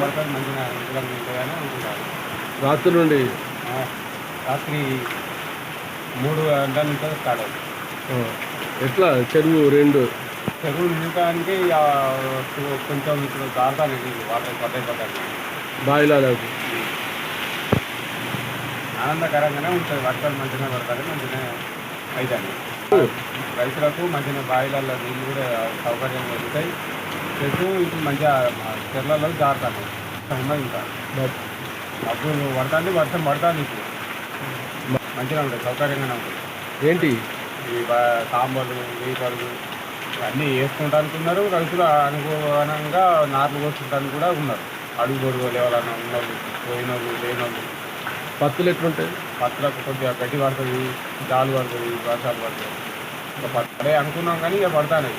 మంచిగా రాత్రి నుండి? రాత్రి మూడు గంటల నుంచి స్టార్ట్ అవుతుంది. ఎట్లా? చెరువు రెండు? చెరువు నిండటానికి కొంచెం ఇప్పుడు దాటాలి వాటర్ పడ్డాయి పడ్డాయి. బాయిలాలకు ఆనందకరంగానే ఉంటుంది. వర్షాలు మంచిగా పడతాయి మంచిగా అవుతాయి రైతులకు మంచిగా బావిలలో నీళ్ళు కూడా సౌకర్యంగా దొరుకుతాయి. ప్లస్ ఇప్పుడు మంచిగా చెర్లలో జారుతాయి ఉన్నది ఇంకా. అప్పుడు పడుతుంది వర్షం పడుతుంది ఇప్పుడు మంచిగా ఉంటుంది సౌకర్యంగానే ఉంటుంది. ఏంటి? ఈ సాంబార్లు వేపర్లు అన్నీ వేసుకుంటానికి ఉన్నారు రైతులు అనుగుణంగా నార్లు కోసుకుంటానికి కూడా ఉన్నారు. అడుగు పొడుగు లేవాలన్న ఉన్నోళ్ళు పోయినోళ్ళు లేనోళ్ళు. పత్తులు ఎట్లుంటాయి? పత్రకు కొద్దిగా గడ్డి పడుతుంది జాలు పడుతుంది వర్షాలు పడుతుంది. ఇంకా పడే అనుకున్నాం కానీ ఇక పడతానే.